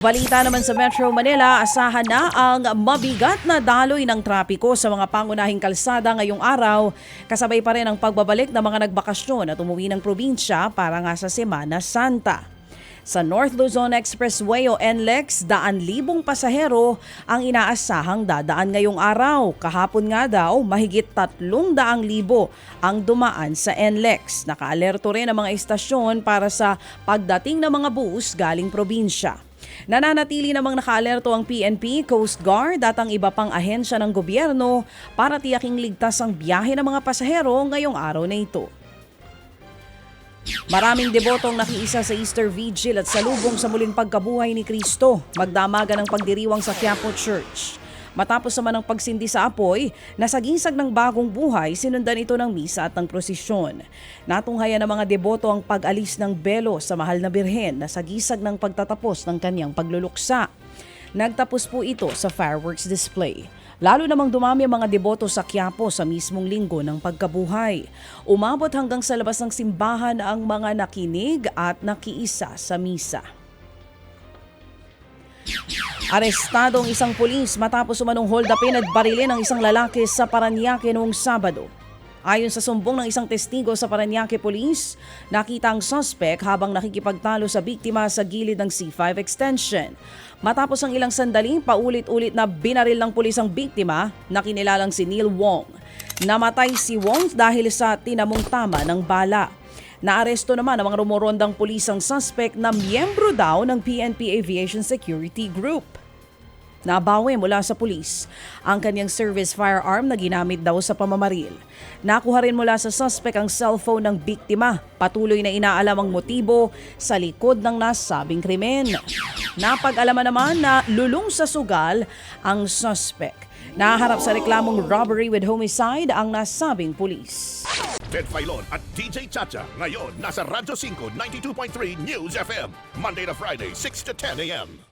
Balita naman sa Metro Manila, asahan na ang mabigat na daloy ng trapiko sa mga pangunahing kalsada ngayong araw, kasabay pa rin ang pagbabalik ng mga nagbakasyon at umuwi ng probinsya para nga sa Semana Santa. Sa North Luzon Expressway o NLEX, daan libong pasahero ang inaasahang dadaan ngayong araw. Kahapon nga daw, mahigit tatlong daang libo ang dumaan sa NLEX. Nakaalerto rin ang mga istasyon para sa pagdating ng mga bus galing probinsya. Nananatili namang nakaalerto ang PNP, Coast Guard at ang iba pang ahensya ng gobyerno para tiyaking ligtas ang biyahe ng mga pasahero ngayong araw na ito. Maraming debotong nakiisa sa Easter Vigil at salubong sa muling pagkabuhay ni Kristo. Magdamaga ng pagdiriwang sa Quiapo Church. Matapos naman ang pagsindi sa apoy, nasagisag ng bagong buhay, sinundan ito ng misa at ng prosesyon. Natunghayan ng mga deboto ang pag-alis ng belo sa mahal na birhen na sagisag ng pagtatapos ng kanyang pagluluksa. Nagtapos po ito sa fireworks display. Lalo namang dumami ang mga deboto sa Quiapo sa mismong linggo ng pagkabuhay. Umabot hanggang sa labas ng simbahan ang mga nakinig at nakiisa sa misa. Arestado ang isang pulis matapos umanong hold upin at barilin ang isang lalaki sa Paranaque noong Sabado. Ayon sa sumbong ng isang testigo sa Paranaque Police, nakita ang suspect habang nakikipagtalo sa biktima sa gilid ng C5 extension. Matapos ang ilang sandali, paulit-ulit na binaril ng pulis ang biktima na kinilalang si Neil Wong. Namatay si Wong dahil sa tinamong tama ng bala. Naaresto naman ang mga rumorondang pulis ang suspect na miyembro daw ng PNP Aviation Security Group. Nabawi mula sa pulis ang kanyang service firearm na ginamit daw sa pamamaril. Nakuha rin mula sa suspect ang cellphone ng biktima. Patuloy na inaalam ang motibo sa likod ng nasabing krimen. Napag-alaman naman na lulong sa sugal ang suspect. Naharap sa reklamong robbery with homicide ang nasabing pulis. Ted Filon at DJ Chacha. Ngayon, nasa Radyo 5, 92.3 News FM. Monday to Friday, 6 to 10 a.m.